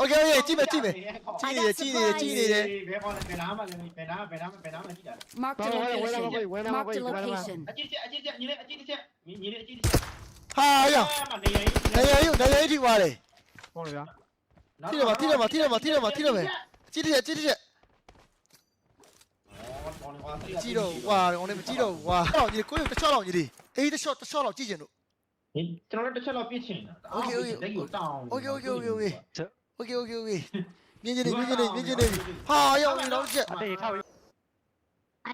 โอเคโอเคကြည့်မယ်ကြည့်မယ်ကြည့်နေတယ်ကြည့်နေတယ်ကြည့်နေတယ် ဘယ်ခေါ်လဲဘယ်နားမှာလဲဘယ်နားဘယ်နားဘယ်နားမှာကြည့်တာ Marked a ဝဲလာဝဲလာမ location. ကိုဝဲလာမ Marked ကို a ဝဲလာမ location. အကြည့်ချက်အကြည့်ချက်ညီလေးအကြည့်ချက်ညီလေးအကြည့်ချက် ဟာရ မနေရင် နေရယူနေရယူသွားတယ် ဟုတ်လေဗျာ ကြည့်တယ်မှာကြည့်တယ်မှာကြည့်တယ်မှာကြည့်တယ်မှာကြည့်တယ်ကြည့်တယ်ကြည့်တယ်ကြည့်တော့ဝါဟိုနေမကြည့်တော့ဝါတော့ဒီကိုယ်တစ်ချော့တော့ညီလေးအေးတစ်ချော့တစ်ချော့တော့ကြည့်ချင်လို့ ကျွန်တော်တို့တစ်ချက်တော့ပြစ်ချင်တာလက်ကိုတောင်း โอเคโอเคโอเคโอเคโอเค Ok ok ok, 오케이 민준이 đi, 민준이 아 đi, 너무 지 đi thôi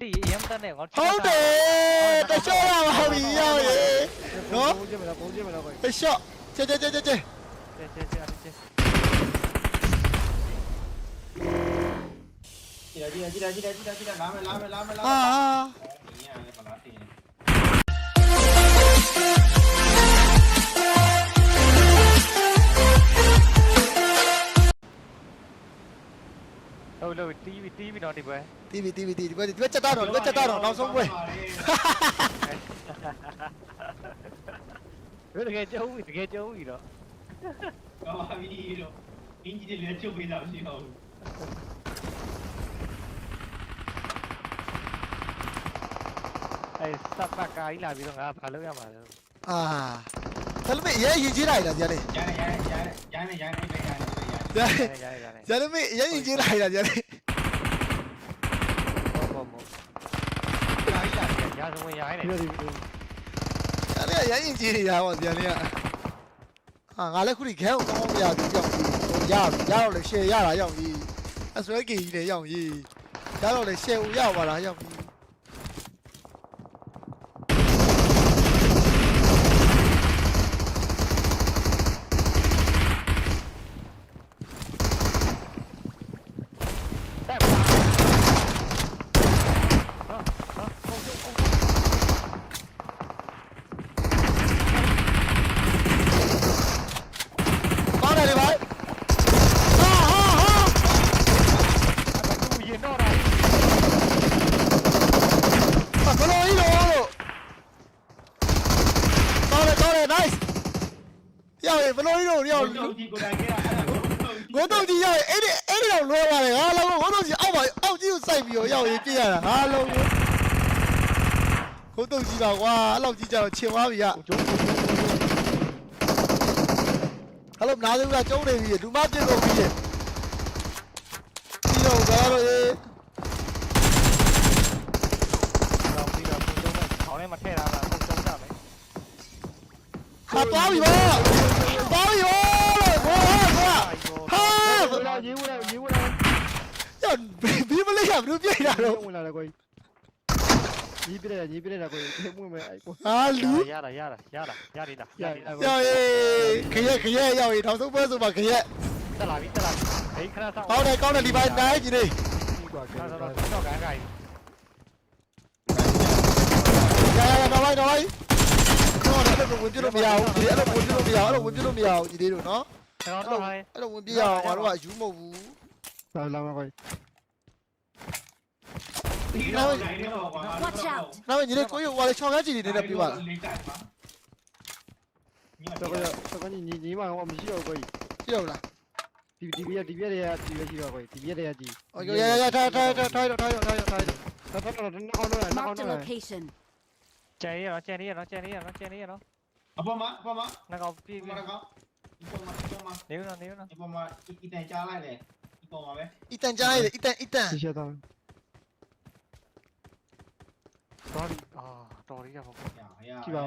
đi em tên này ngon không thể tại sao mà không bị nhau vậy đó chơi mày là cố chơi mày là vậy tại sao chơi chơi chơi chơi chơi chơi chơi chơi chơi Chơi chơi chơi chơi chơi chơi. chỉ là chỉ là chỉ là lá mày lá mày lá mày lá mày. À à. ဟာဒီရလည်းပလာတင်ဟုတ်လို့တီးပြီးတီးပြီးတော့ဒီပွဲတီးပြီတီးပြီတီးဒီဘက်ဒီဘက်ချက်တာတော့ဒီဘက်ချက်တာတော့နောက်ဆုံးပွဲတကယ်ကျုံးပြီတကယ်ကျုံးပြီတော့ကောင်းပြီတော့အင်ဂျင်တွေလည်းချုပ်ပေးတာမရှိတော့ဘူးအဲစပ်ပတ်ကာကြီးလာပြီးတော့ငါဘာလုပ်ရမှာလဲအာဒါလည်းမရဲရင်ကြီးလိုက်လားကြာလေရိုင်းရိုင်းရိုင်းရိုင်းရိုင်းရိုင်း ရရတယ်ရတယ်ရတယ်ရရတယ်မေးအရင်ကြီးလိုက်တာရတယ်ဟုတ်ပါမို့ဒါကြီးရတယ်ရာဇဝင်ရိုင်းနေတယ်ရတယ်ရရင်ကြီးနေတာပေါ့ပြန်လေးကဟာငါလည်းခုဒီခဲကိုကောင်းကောင်းပြရပြီးကြောက်ပြီးရရတော့လေရှယ်ရတာရောက်ကြီးအစွဲကြီးကြီးလည်းရောက်ကြီးရတော့လေရှယ်ကိုရပါလားရောက်ကြီး ကိုတော့ကြီးပါကွာအဲ့လောက်ကြီးကြတော့ချင်သွားပြီကကျုံးကျုံးအဲ့လိုနားသေးကကျုံးနေပြီလူမပြစ်ကုန်ပြီပြီးတော့ဘာလို့ရေတော့ပြီးတော့ပုံကျုံးမဲ့ခေါင်းထဲမှာထည့်ထားတာပုံကျုံးကြမယ်ဟာသွားပြီဗောသွားပြီဗောလို့ဘောဟာဟာဝဲလာရေးဝဲလာရေးဝဲလာရဘီမလေးကဘလို့ပြိတာတော့ဝင်လာတယ်ကို ညီးပြလိုက်တာညီးပြလိုက်တာကိုယ်မွင့်မယ်အဲ့ကိုအာလူရတာရတာရတာရနေတာရနေတာရောက်ရေးခရက်ခရက်ရောက်ရေးနောက်ဆုံးပွဲဆိုပါခရက်တက်လာပြီတက်လာပြီဒိခဏဆောင်ကောင်းတယ်ကောင်းတယ်ဒီပိုင်းနိုင်ကြီးလေးကွာခဏဆောင်တော့ကန်ကန်ရရရတော့လိုက်တော့လိုက်တော့လည်းတော့ဝင်ပြလို့မရဘူးဒီအဲ့လိုဝင်ပြလို့မရအောင်အဲ့လိုဝင်ပြလို့မရအောင်ဒီလေးတို့နော်ကျွန်တော်တော့ဟာအဲ့လိုဝင်ပြရအောင်ငါတို့ကယူမဟုတ်ဘူးလာလာမကွာ နာမည်နာမည်ညီလေးကိုရဟိုလေချောင်းကားကြီးနေနဲ့ပြေးပါလား这个这个你你你晚上我们洗澡可以，ကြည့်ရအောင်လား底底边底边的呀，底边洗澡可以，底边的呀底。အော်ရရရထားထားထားထားရထားရထားရထားရ他他他他拿好多来拿好 Marked 多 a 来，location. ကျန်ရရနော်ကျန်ရရနော်ကျန်ရရနော်ကျန်ရရနော်အပေါ်မှာအပေါ်မှာငါကောင်ပြေးဒီပြေးမှာကောဒီပေါ်မှာဒီပေါ်မှာနေဦးနော်နေဦးနော်ဒီပေါ်မှာဒီတန်ကြားလိုက်လေဒီပေါ်မှာပဲအီတန်ကြားရတယ်အီတန်အီတန်谢谢他们。 တော်ပြီအာတော်ရီရပါဘူးထွက်လာ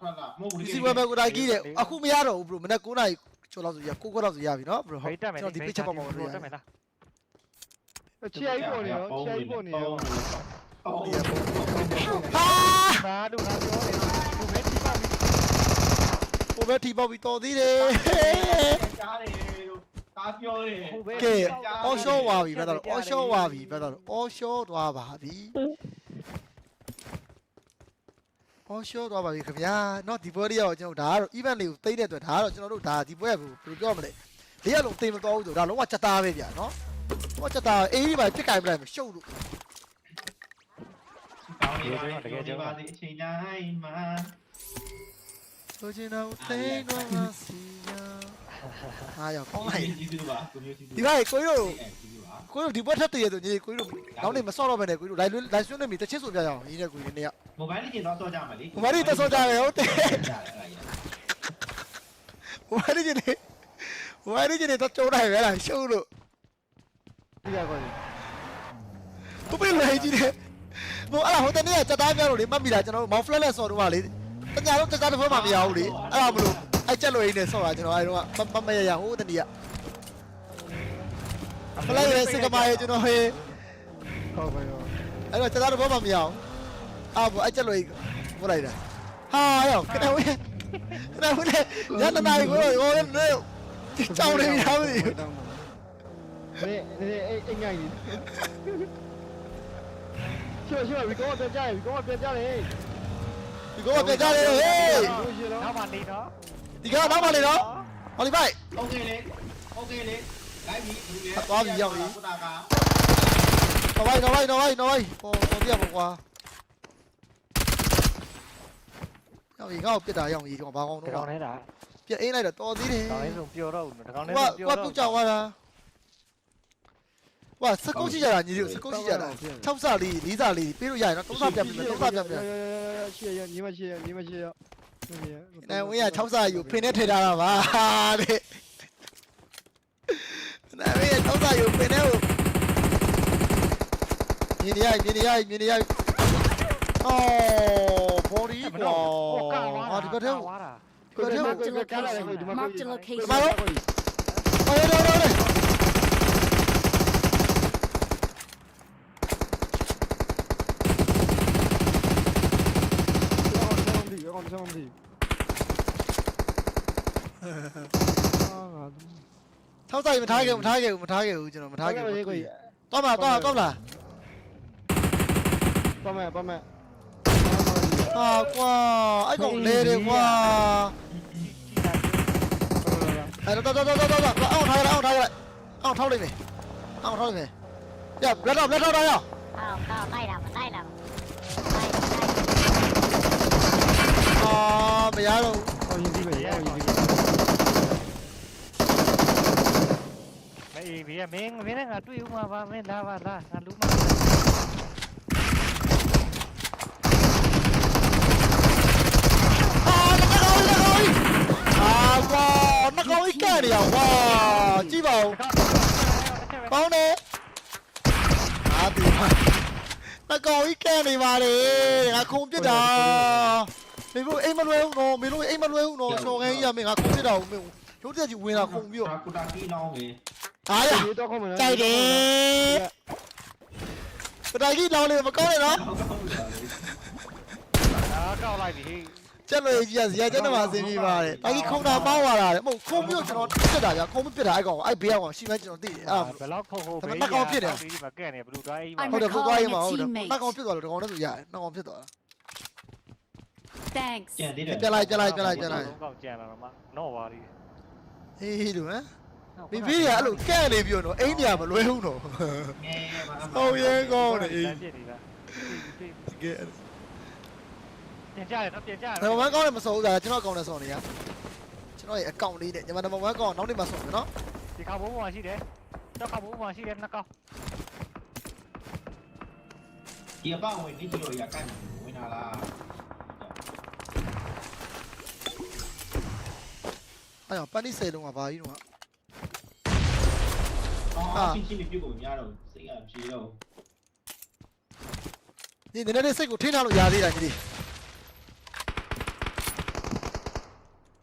ထွက်လာမဟုတ်ဘူးဒီစီဝဲဘက်ကိုတိုင်းကြီးတယ်အခုမရတော့ဘူး bro မနေ့9နာရီကျော်လောက်ဆိုရ9ခွက်လောက်ဆိုရပြီနော် bro ဖိတ်တက်မယ်ကျွန်တော်ဒီ page ချက်ပါမှာလို့တက်မယ်လားချီအိုင်ပေါ်နေရောချီအိုင်ပေါ်နေရောဟုတ်ဟာဘာလို့ငါပြောနေသူပဲဒီပါပြီဟိုဘက်ထီပေါက်ပြီးတော်သေးတယ်ကြားတယ်လို့ကားပြောတယ်ဟိုပဲကဲ offshore ဝါပြီပဲတော့ offshore ဝါပြီပဲတော့ offshore သွားပါပြီ offshore သွားပါပြီခင်ဗျာเนาะဒီပွဲလေးရောကျွန်တော်ဒါကတော့ event လေးကိုသိတဲ့အတွက်ဒါကတော့ကျွန်တော်တို့ဒါဒီပွဲကဘယ်လိုပြောမလဲလေးရလုံးသိမသွားဘူးဆိုဒါလုံးဝချက်သားပဲဗျာเนาะဟိုချက်သားအေးဒီပါပြစ်ကြိုင်မလိုက်မရှုပ်လို့ ကောင်းနေပါလေတကယ်ကြပါစေအချိန်တိုင်းမှာ ဆိုချင်တော့သိတော့မစီရ ဟာရောက်ကောင်းလိုက် ဒီလိုပါကိုမျိုးစီ ဒီဘက်ကို ကြီးတို့အဲဒီလိုပါကိုကြီးတို့ဒီဘက်ထက်တည်းရဆိုညီကိုကြီးတို့နောက်နေမဆော့တော့ဘဲနဲ့ကိုကြီးတို့လိုက်လိုက်ဆွနေမိတချစ်ဆိုပြရအောင်ညီနဲ့ကိုကြီးနေရမိုဘိုင်းလေးကျတော့တော့ကြမှာလေဟိုမာရီတဆော့ကြရဟုတ်တယ်ကြတယ်အဲ့ဒါဟိုမာရီကြီးနေဟိုမာရီကြီးနေတော့ကျုံးနိုင်ပဲလားရှုံးလို့ဒီကကောသူပြေးလွယ်ကြီးတယ်ဟိုအဲ့ဒါဟိုတနေ့ကစက်သားပြောလို့လေမှတ်မိတာကျွန်တော်မောင်ဖလက်လက်ဆော့တော့ကလေတညာလုံးစက်သားတစ်ဖွဲ့မှမရဘူးလေအဲ့ဒါမလို့အဲ့ချက်လွယ်ကြီးနဲ့ဆော့တာကျွန်တော်အဲ့တော့မမရရဟိုတနေ့က ဖလက်ရဲ့စကမာရဲ့ကျွန်တော်ဟေး ဟုတ်ပါရော အဲ့တော့စက်သားတစ်ဖွဲ့မှမရအောင်အာဘောအဲ့ချက်လွယ်ကြီးပို့လိုက်တာဟာရောက်ခဏဝေးခဏဝေးညနေနိုင်ကိုဟိုလေကြောင်နေပြီသားမသိဘူး နေနေအိတ်အိတ်ငိုင်းကြီးရှိုးရှိုးဒီကောင်ပြန်ကြရဒီကောင်ပြန်ကြလေ ဒီကောပြကြတယ်ဟေး ရှိတော့ နောက်မှနေတော့ ဒီကောနောက်မှလေနော်ဟောလီပိုက် โอเคလေโอเคလေ လိုက်ပြီဘူးလေသွားပြီရောက်ပြီကုတာကနော်ဝိုင်းနော်ဝိုင်းနော်ဝိုင်းနော်ဝိုင်းဟောဟောပြပါကွာရောက်ပြီငါ့ကိုပြစ်တာရောက်ပြီဒီကောင်ဘာကောင်းဒီတော့ကောင်နေတာပြစ်အင်းလိုက်တော့တော်သေးတယ်ဒီကောင်လေးဆိုပျော်တော့ဦးဒီကောင်လေးကွာဆိုပျော်ကွာတော့ ပြုတ်ကြသွားတာကွာစကုတ်ရှိကြတာညီတို့စကုတ်ရှိကြတာ6စလေး4စလေးပေးလို့ရရင်နော်3စပြန်ပြန်3စပြန်ပြန်ရှိရညီမရှိရညီမရှိရအဲဝင်းက6စယူဖင်နဲ့ထည့်ထားတာပါတဲ့နာမည် 6စယူဖင်နဲ့ကိုမြင်နေရမြင်နေရမြင်နေရအော်ဘော်ဒီကွာဟာဒီဘက်ထဲဝါတာဒီဘက်ထဲ Marked a location. Marked a location. ဟောရောရောရောဒီကောင်ဆောင်ဒီအာငါ ထောက်ဆိုင်မထားခဲ့ဘူးမထားခဲ့ဘူးမထားခဲ့ဘူးကျွန်တော်မထားခဲ့ဘူးကိုတော့မလားတော့တော့မလားပါမယ်ပါမယ်ဟာကွာအဲ့ကောင်လေတယ်ကွာအဲ့တော့တော့တော့တော့တော့အောင်ထားရအောင်ထားရအောင်ထောက်လိုက်မယ်အောင်ထောက်လိုက်မယ်ရလက်တော့လက်တော့တော့ရအော်အော်လိုက်တာမလိုက်တာလိုက်အာမရတော့ဟောရင်ဒီပဲဟောရင်ဒီပဲမအေးဘေးမင်းမင်းနဲ့ငါတွေ့ဦးမှာပါမင်းလာပါလားငါလူမအာလက်ကောင်လက်ကောင်အာကွာနှကောင်ကြီးကဲ့နေရကွာကြည့် ပါဦးပေါင်းနေအာဒီနှကောင်ကြီးကဲ့နေပါလေငါခုံပြစ်တာမေလို့အိမ်မလွဲဘူးနော်မေလို့အိမ်မလွဲဘူးနော်စော်ခန်းကြီးရမင်းငါခုံပြစ်တာကိုမင်းရုပ်တက်ကြီးဝင်လာခုံပြီးတော့ကုတာကီနောင်းလေ အားရဒီတော့ခေါ်မယ်ကြိုက်တယ်ပတိုင်ကြီးလောင်းလေးမကောင်းနဲ့နော်အာကောက်လိုက်ပြီကျက်လို့ကြီးကဇရာကျက်နေမှာအစင်းပြီးပါတယ်တိုင်ကြီးခုံတာမောင်းလာတာလေမဟုတ်ခုံပြီးတော့ကျွန်တော်ပြစ်တာကြာခုံမပြစ်တာအဲ့ကောင်အဲ့ဘေးကောင်ရှိမှကျွန်တော်သိတယ်အဲ့ဘယ်လောက်ခုတ်ဟုတ်ဘေးဒီမှာကဲ့နေဘလူသွားအိမ်မှာဟုတ်တယ်ဖုတ်သွားရင်မဟုတ်တယ်နှကောင်ပြစ်သွားလို့တကောင်လည်းဆိုရတယ်နှကောင်ပြစ်သွား Thanks. ကျန်သေးတယ်ပြလိုက်ပြလိုက်ပြလိုက်ပြလိုက်ကောက်ကြံလာတော့မှတော့ပါလိဟေးလူဟမ် ဘီဘီကအဲ့လိုကဲ့နေပြီးတော့အိန္ဒိယမလွဲဘူးတော့ငယ်ပါဟုတ်ရဲကောင်းတယ်အေးပြစ်နေတာကဲပြန်ကြရတယ်တော့ပြန်ကြရနံပါတ်1ကောင်းလည်းမစော်ဘူးဒါကျွန်တော်ကောင်းလည်းစော်နေရကျွန်တော်ရဲ့အကောင့်လေးနဲ့ညီမနံပါတ်1ကောင်းနောက်နေ့မှစော်မယ်နော်ဒီခါဘိုးဘွားရှိတယ်တော့ခါဘိုးဘွားရှိတယ်နှစ်ကောက်ဒီအပေါဝင်ဒီကီလိုရကိုက်ဝင်လာလားအဲ့တော့ပန်နီစေလုံးကဘာကြီးတော့ အော်ချင်းချင်းပြုတ်ကိုများတော့စိတ်ကဖြေတော့ဒီနည်းနည်းစိတ်ကိုထိန်းထားလို့ရသေးတာကြီး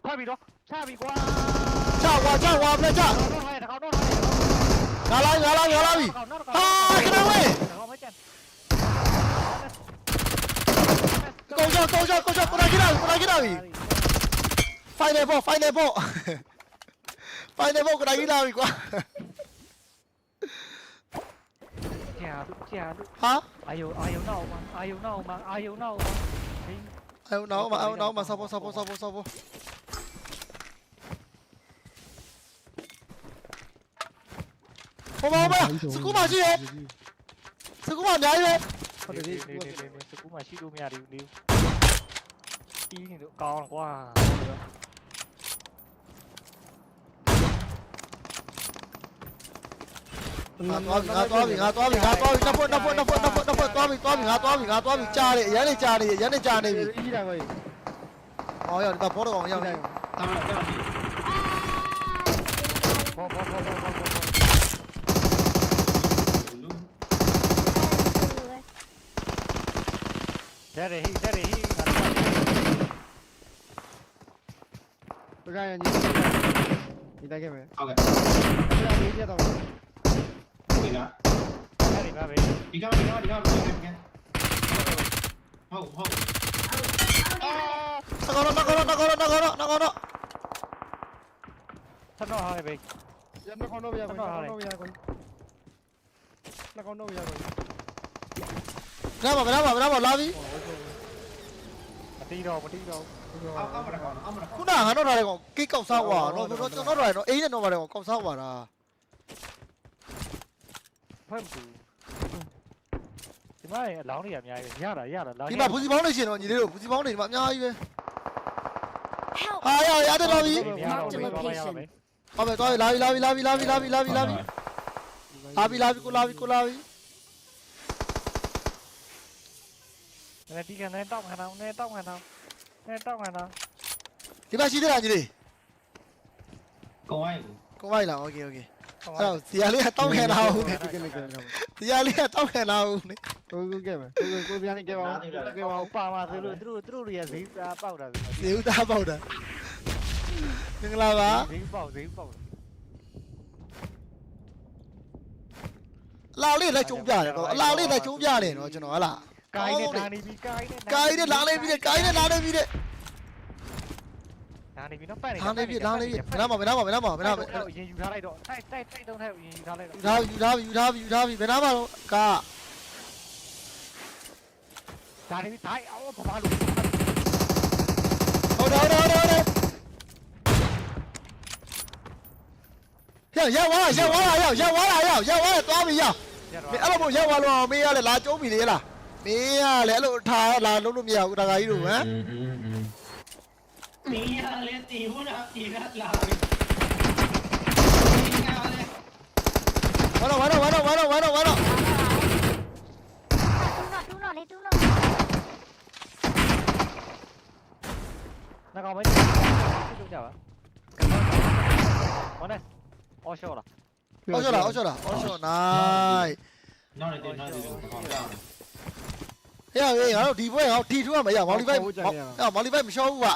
ဖတ်ပြီတော့ချပြီကွာချဝါချဝါဖလက်ချတော့တော့ရတကောက်တော့တော့ငါလာငါလာငါလာပြီဟာခဏဝေးတော့မကျန်ကောကြကောကြကောကြပရာကြီးလာပရာကြီးလာပြီ final ball final ball final ball ကရာကြီးလာပြီကွာ ကြာကြာဟာအာယုအာယုနောက်မှာအာယုနောက်မှာအာယုနောက်မှာအဲ့နောက်မှာအဲ့နောက်မှာ support support support support ဟိုမှာဟိုမှာစကူမရှိရဲ့စကူမအများကြီးပဲဟုတ်တယ်ဒီစကူမရှိလို့မရဘူးလေတီးနေတော့ကောင်းကွာ ငါသွားပြီငါသွားပြီငါသွားပြီငါသွားပြီနှစ်ဖွတ်နှစ်ဖွတ်နှစ်ဖွတ်နှစ်ဖွတ်နှစ်ဖွတ်သွားပြီသွားပြီငါသွားပြီငါသွားပြီကြားတယ်အရန်နေကြားတယ်အရန်နေကြားနေပြီအေးကြီးတာကိုအော်ရောက်ဒါဘောတော့ကောင်ရောက်နေတာတာတာဘောဘောဘောဘောဘောဒါရဟိဒါရဟိဒါကရညဒီတိုင်းကဲမယ်ဟုတ်ကဲ့ဒါလေးပြတော့ နေတာအဲ့ဒီပါပဲဒီကမဒီကမဒီကမဒီကမဟုတ်ဟုတ်အာတကောတော့တကောတော့တကောတော့တကောတော့တကောတော့ထပ်တော့ဟာပဲရမခေါတော့ရခေါတော့ရခေါနှကောင်းတော့ရခေါဘရာဘရာဘရာဘလာပြီမတီးတော့မတီးတော့အောက်အောက်မှာကောင်းအောက်မှာကောင်းခုနကတော့ထားတယ်ကောကိတ်ကောက်စားွာတော့ကျွန်တော်တို့ကတော့အိမ်နဲ့တော့ပါတယ်ကောကောက်စားွာတာ ဖတ်ဘူးဒီမှာအလောင်းတွေအများကြီးပဲရတာရတာလောင်းဒီမှာဘူးစီပေါင်းနေရှင်တော့ညီလေးတို့ဘူးစီပေါင်းနေဒီမှာအများကြီးပဲဟာရရတဲ့ပါပြီဟုတ်ပဲသွားပြီလာပြီလာပြီလာပြီလာပြီလာပြီလာပြီလာပြီလာပြီလာပြီကိုလာပြီကိုလာပြီနဲ့ဒီကနေတောက်ခံအောင်နဲ့တောက်ခံအောင်နဲ့တောက်ခံအောင်ဒီမှာရှိသေးလားညီလေးကိုဝိုင်းကိုဝိုင်းလားโอเคโอเค အဲ့တော့ဇီယာလေးကတောက်ခံတာဟုတ်နေဒီကနေ့ကဲဇီယာလေးကတောက်ခံတာဟုတ်နေကိုကိုကဲမယ်ကိုကိုပြန်နေကဲပါဦးကဲပါဦးပါပါဆိုလို့သူတို့သူတို့တွေကဈေးပေါက်တာဇေဦးသားပေါက်တာမင်္ဂလာပါဈေးပေါက်ဈေးပေါက်အလာလေးလည်းကျုံပြတယ်တော့အလာလေးလည်းကျုံပြတယ်နော်ကျွန်တော်ဟလားကိုင်းနဲ့ဒါနေပြီကိုင်းနဲ့ကိုင်းနဲ့လာနေပြီကိုင်းနဲ့လာနေပြီတဲ့ ဒါနေပြီနော်ပတ်နေလာနေပြီလာနေပြီဘယ်နာမှာဘယ်နာမှာဘယ်နာမှာဘယ်နာမှာရင်ယူထားလိုက်တော့တိုက်တိုက်တိုက်တော့ထဲရင်ယူထားလိုက်တော့ယူထားပြီယူထားပြီယူထားပြီယူထားပြီဘယ်နာမှာတော့ကားဒါနေပြီတိုင်းအော်ဘာလို့ဟုတ်တယ်ဟုတ်တယ်ဟုတ်တယ်ဟဲ့ရောက်သွားရောက်သွားရောက်ရောက်သွားရောက်ရောက်သွားသွားပြီရောက်မင်းအဲ့လိုမို့ရောက်သွားလို့မင်းရလေလာကျုံးပြီလေလားမင်းရလေအဲ့လိုထားလာလုံးလို့မရဘူးတခါကြီးတို့ဟမ် നീയാളെ തീമുനാക്കിയില്ലാവേ വരോ വരോ വരോ വരോ വരോ വരോ nó còn mấy chút chào ạ? Con đây. Ô show là ô show là ô show là ô show này nó này tiền nó này tiền thế là cái đó đi với họ đi chứ mà bây giờ máu đi với máu đi với mình show ạ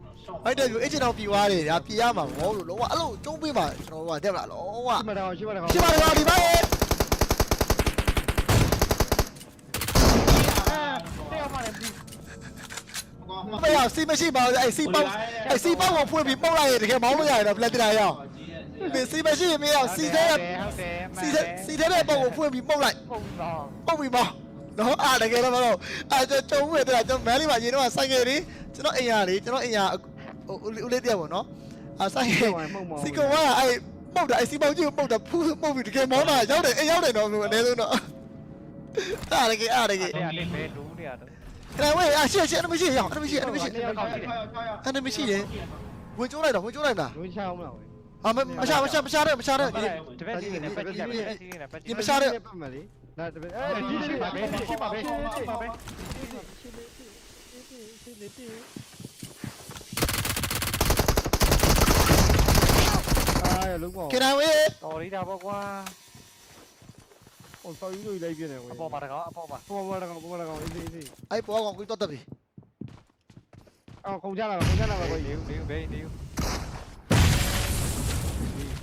အဲ့တဲ့လူအချင်းတော်ပြွားတယ်ဒါပြရမှာဘောလို့လုံးဝအဲ့လိုကျုံးပေးမှာကျွန်တော်တို့ကတက်မလားလုံးဝရှိမတော်ရှိမတော်ရှိမတော်ဒီပါရဲ့မရစီမရှိပါဘူးအဲ့စီပေါ့အဲ့စီပေါ့ကိုဖွင့်ပြီးပုတ်လိုက်ရင်တကယ်မောင်းလို့ရတယ်တော့ဖလက်တရာရအောင်ဒီစီမရှိရင်မရစီသေးတဲ့စီသေးစီသေးတဲ့ပုံကိုဖွင့်ပြီးပုတ်လိုက်ပုတ်ပြီးပါနော်အားတကယ်တော့မဟုတ်အဲ့ကျုံးဝဲတဲ့ကျွန်တော်မန်လေးမှာရေတော့ဆိုင်ကယ်လေးကျွန်တော်အိမ်ရလေးကျွန်တော်အိမ်ရ ဦးလေးတယောက်ပေါ့နော်အာဆိုင်ငယ်မှုံမောစီကောကအဲ့ပုတ်တာအဲ့စီပေါက်ကြီးကိုပုတ်တာဖူးပုတ်ပြီးတကယ်မောင်းတာရောက်တယ်အိမ်ရောက်တယ်တော့အနည်းဆုံးတော့အားတကယ်အားတကယ်အဲ့ဒါလေးပဲလူတွေကတော့ခဏဝဲအရှေ့ရှေ့အနမရှိရအောင်အနမရှိအနမရှိအနမရှိတယ်ဝင်ကျိုးလိုက်တော့ဝင်ကျိုးလိုက်တာလုံးချအောင်မလားဟာမမရှာမရှာမရှာတဲ့မရှာတဲ့တပည့်စီနေပတ်ကြည့်တယ်ပတ်ကြည့်နေပတ်ကြည့်ပတ်မလေးဒါတပည့်အဲဒီဒီပါပဲရှိပါပဲရှိပါပဲအာလုံးပေါ့ကေနဝဲတော်ရီတာပေါ့ 르고 Get out it! 어리다 보고 어 사이도 이래비네 왜 아빠 말아가 아빠 봐 아빠 말아가 아빠 말아가 이제 이제 아이 보아 광고 떴다 비. 아 공자나 공자나 봐 거의 니우 니우 메이 니우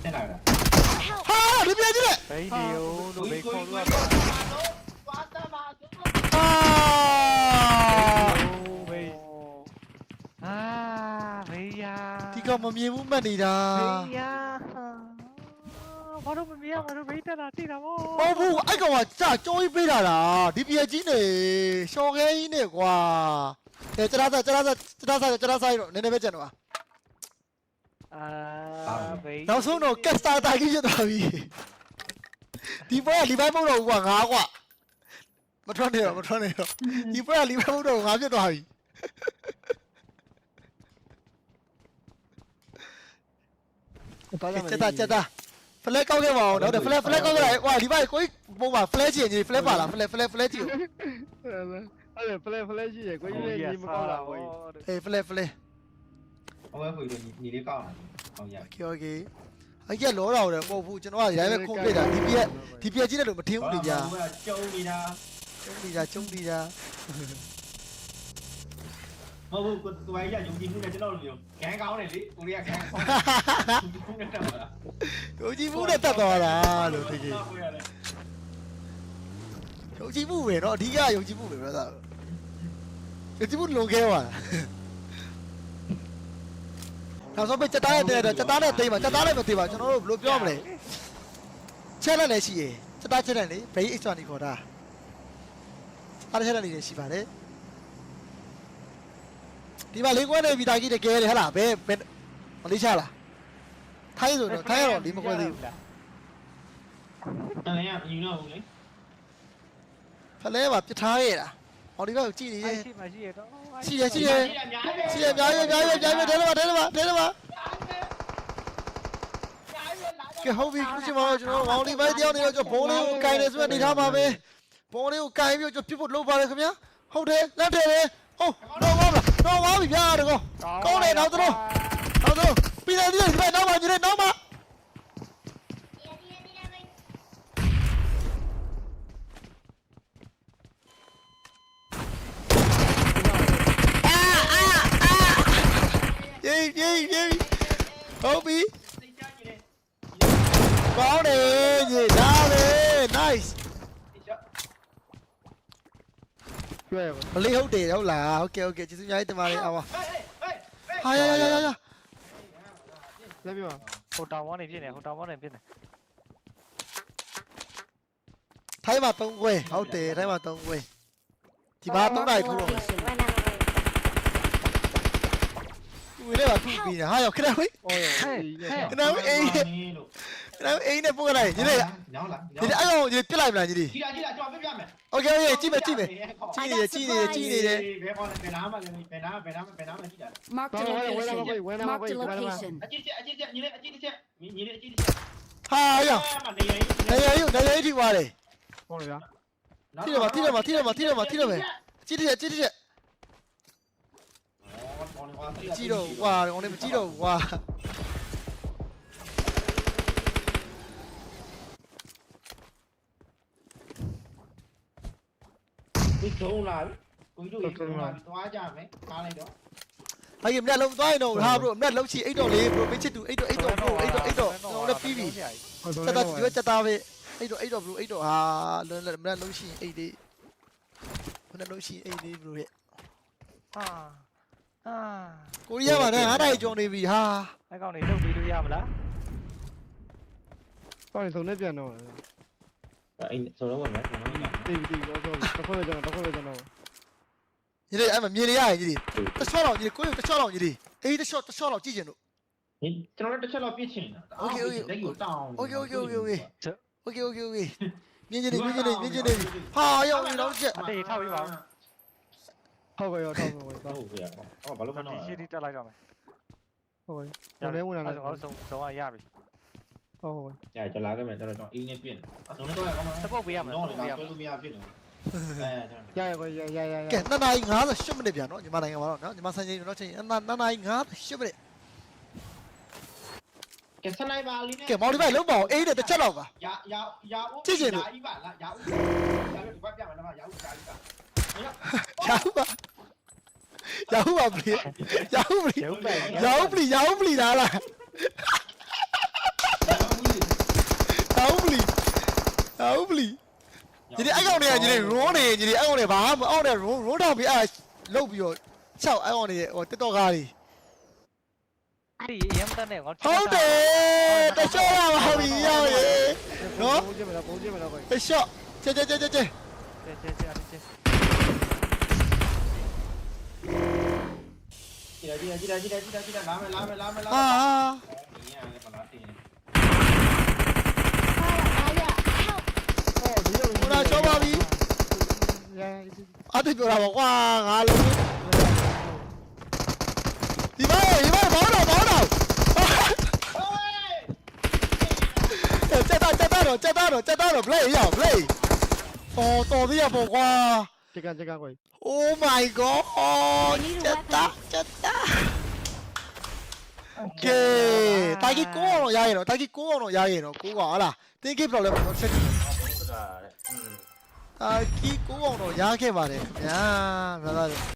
thế nào rồi 하 르비 아니래. 메이 니우 너 메이 콜 아! 메이 아 메이야 네가 뭐 미운 말이다. 메이야 ဘာလို့မမြင်ရဘာလို့ဘေးတက်တာတိတာဗောဟုတ်ဘူးအဲ့ကောင်ကကြာကြိုးကြီးပေးတာလားဒီပြက်ကြီးနေရှော်ခဲကြီးနေကွာအဲကျလားကျလားကျလားကျလားဆိုင်တော့နည်းနည်းပဲကျန်တော့အာဘေးနောက်ဆုံးတော့ကက်စတာတာကြီးဖြစ်သွားပြီဒီပွဲကလီဘိုင်းမဟုတ်တော့ဘူးကွာငါကွာမထွက်နေတော့မထွက်နေတော့ဒီပွဲကလီဘိုင်းမဟုတ်တော့ငါဖြစ်သွားပြီသွားကြမယ်ချက်တာချက်တာ ဖလက်ကောက်ခဲ့ပါအောင်တော့ဖလက်ဖလက်ကောက်ခဲ့လိုက်ကွာဒီဘက်ကိုပုံပါဖလက်ချင်ကြီးဖလက်ပါလားဖလက်ဖလက်ဖလက်ချင် အဲ့ဒါဖလဲဖလဲရှိရကိုကြီးလေးညီမကောက်လာကိုကြီး ဟေးဖလက်ဖလက် ဟိုဘက်ကိုညီလေးကောက်နေဟုတ်ရ โอเคโอเคအဲ့ကျလောတာတော့မဟုတ်ဘူးကျွန်တော်ကရိုင်းပဲခုံပြတာဒီပြက်ဒီပြက်ကြီးတယ်လို့မထင်ဘူးလေကြာ ကျုံနေတာ ကျုံနေတာကျုံနေတာ မ ဟုတ်ဘူးကိုယ်ကရယုံကြည်မှုနဲ့ကျွန်တော်လိုဂန်းကောင်းတယ်လေကိုရီးယားဂန်းကောင်းတယ်နဲ့တက်လာ ယုံကြည်မှုနဲ့တက်သွားတာလို့တကယ်ယုံကြည်မှုပဲเนาะအဓိကယုံကြည်မှုပဲပြောတာယုံကြည်မှုလုံခဲသွားတာနောက်ဆုံးပဲစက်သားနဲ့တဲ့စက်သားနဲ့တိမ်ပါစက်သားနဲ့မတိမ်ပါကျွန်တော်တို့ဘယ်လိုပြောမလဲချက်လက်လည်းရှိရယ်စက်သားချက်လက်လေဘေးအိတ်စွာနေခေါ်တာအားချက်လက်လေးရှိပါတယ် ဒီမှာလေးကွဲနေပြီတာကြီးတကယ်လေဟဟလားဘယ်ဘယ်မလေးချလားထိုင်းဆိုတော့ထိုင်းကတော့ဒီမကွဲသေးဘူးအဲ့ရယူတော့ဘူးလေဖလဲပါပြထားခဲ့တာဟောဒီဘက်ကိုကြည့်နေအဲ့ရဲ့ရှိမှရှိရတော့ရှိတယ်ရှိတယ်ရှိတယ်အများကြီးအများကြီးအများကြီးတဲတယ်ပါတဲတယ်ပါတဲတယ်ပါကဲဟုတ်ပြီခုချိန်မှာတော့ကျွန်တော်မောင်ဒီဘက်တယောက်နေတော့ကျွန်တော်ဘုံလေးကိုကင်တယ်ဆိုတဲ့အနေထားပါပဲဘုံလေးကိုကင်ပြီးတော့ကျွန်တော်ပြစ်ဖို့လုပ်ပါတယ်ခင်ဗျာဟုတ်တယ်လက်တယ်လေဟုတ်တော့ပါလား တော့ပါပြီဗျာတကောကောင်းတယ်နောက်တော့နောက်တော့ပြီးတယ်ပြီးတယ်ဒီဘက်နောက်ပါညီလေးနောက် lấy hậu để đâu là ok ok chị xin nhảy từ mà đi ao à hay hay hay hay lấy biểu hồn tàu món này biết này hồn tàu món này biết này thấy mà tông quê hậu để thấy mà tông quê thì ba tông này thôi rồi ui đây là thú vị nhỉ hai học cái nào ấy cái nào ấy ဟုတ်တယ်ထိုင်းမှာ3ခွဲဒီမှာ3နိုင်ထိုးတော့ Buena, buena. ဝင်လေပါထူပြီးနေဟာရောက်ခဏဝေး အော်ရောဒီရ ခဏဝေးအေးခဏဝေးအေးနဲ့ပို့လိုက်ညီလေး ညောင်းလား ညီလေးအဲ့ကောင်ညီပြစ်လိုက်မလားညီလေး ကြည့်လားကြည့်လားကျွန်တော်ပြပြမယ် โอเคโอเคကြည့်မယ်ကြည့်မယ်ကြည့်နေတယ်ကြည့်နေတယ်ကြည့်နေတယ် ဘယ်ကောဘယ်နားမှာလဲဘယ်နားဘယ်နားဘယ်နားမှာကြည့်တာ Marked ဘာ a လဲဝဲလာမ location. ကိုဝဲလာမ Marked ကို a ဝဲလာမ location. အကြည့်ချက်အကြည့်ချက်ညီလေးအကြည့်ချက်ညီလေးအကြည့်ချက် ဟာရောက် နေရ နေရယူနေရယူထိသွားတယ် ဟုတ်လား ကြည့်တယ်ပါကြည့်တယ်ပါကြည့်တယ်ပါကြည့်တယ်ပါကြည့်တယ်ကြည့်တယ်ကြည့်တော့ကွာကောင်လေးမကြည့်တော့ဘူး ကွာဒီထုံးလာကိုကြီးတို့ထုံးလာသွားကြမယ်ကားလိုက်တော့ဟာကြီးမနဲ့လုံးသွားရင်တော့ဟာဘရိုမနဲ့လုံးချီအိတ်တော့လေးဘရိုမချစ်တူအိတ်တော့အိတ်တော့ဘရိုအိတ်တော့အိတ်တော့ကျွန်တော်လည်းပြီးပြီဟုတ်စက်တာတော့ဒီဘက်စက်တာပဲအိတ်တော့အိတ်တော့ဘရိုအိတ်တော့ဟာလွန်လွန်မနဲ့လုံးရှိအိတ်လေး အဲ့ဆိုတော့ဝင်မယ်ကျွန်တော်တို့တိတ်တိတ်တော့တော့တစ်ခွက်ပဲကျွန်တော်တစ်ခွက်ပဲကျွန်တော်ညီလေးအဲ့မမြင်လေရရင်ညီလေးတစ်ချော့တော့ညီလေးကိုယ်တစ်ချော့တော့ညီလေးအေးတစ်ချော့တစ်ချော့တော့ကြည့်ကျင်တို့ကျွန်တော်တို့တစ်ချက်တော့ပြစ်ချင်တာ Okay okay လက်ကိုတောင်း Okay okay okay okay Okay okay okay မြင်ကျင်နေမြင်ကျင်နေမြင်ကျင်နေဟာရောက်နေတော့ချက်အေးထောက်ပြီးပါဦးဟုတ်ကဲ့ရောက်တော့မယ်ဟုတ်ဟုတ်ပြရအောင်အော်ဘာလို့မနော်ဒီရှင်းတိတက်လိုက်တော့မယ်ဟုတ်ကဲ့ကျွန်တော်လည်းဝင်လာတော့ဆုံးဆုံးရပြီ ဟုတ်ဟုတ်ကြာကြလာခဲ့မယ်တော်တော်အင်းနဲ့ပြင်းအဆုံးတော့ကောင်းမှာစပုတ်ပေးရမယ်တော့စလည်းပုတ်ပေးရဆွဲမယ်လို့မရဖြစ်နေအဲရရကိုရရရရကဲ2နာရီ58မိနစ်ပြန်နော်ညီမနိုင်ငံမှာတော့နော်ညီမဆိုင်ချင်းတော့ချင်း2နာရီ58မိနစ်ကဲစနိုက်ပါလေးနဲ့ကဲမော်ဒီဘိုင်လုံးပါအောင်အေးတဲ့တစ်ချက်တော့ပါရရရဦးယာဤပါလားယာဦးယာလို့ဒီဘက်ပြမယ်နော်ယာဦးယာဤပါရဟုပါရဟုပါပလီရဟုပလီရုပ်ပဲရဟုပလီရဟုပလီလားလားရဟုပလီ ရဟုပလီညီလေးအကောင်တွေကညီလေးရွန်းနေညီလေးအကောင်တွေဘာမှမအောင်တဲ့ရွန်းရွန်းတော့ပြီးအဲ့လုတ်ပြီးတော့6အကောင်တွေဟိုတက်တော့ကားတွေဒီရမ်းတနဲ့ကောဟုတ်တယ်တချောရပါပြီရောက်ရေနော်ပုံကြည့်မလားပုံကြည့်မလားကိုတချောကျကျကျကျကျကျဲကျဲကျဲအဲ့ကျဲကြည့်ကြည့်ကြည့်ကြည့်ကြည့်ကြည့်လာမယ်လာမယ်လာမယ်လာအာမယ်ဒီရတယ်ပါလားတင် Fire, fire, help! ဟောဒီလိုဟို 앞에 벼라고 꽝 알로 이봐요 이봐요 마오라 마오라 짜다 짜다로 짜다로 짜다로 güey. Oh my god chata ah, chata que tagi cono ya အောင်ရရင်တော့ကိုကဟာလားတင်းကိ problem တော့ဆက် ဟုတ်တာတဲ့อืม တာကြီးကိုအောင်တော့ရခဲ့ပါတယ်ခင်ဗျာ brother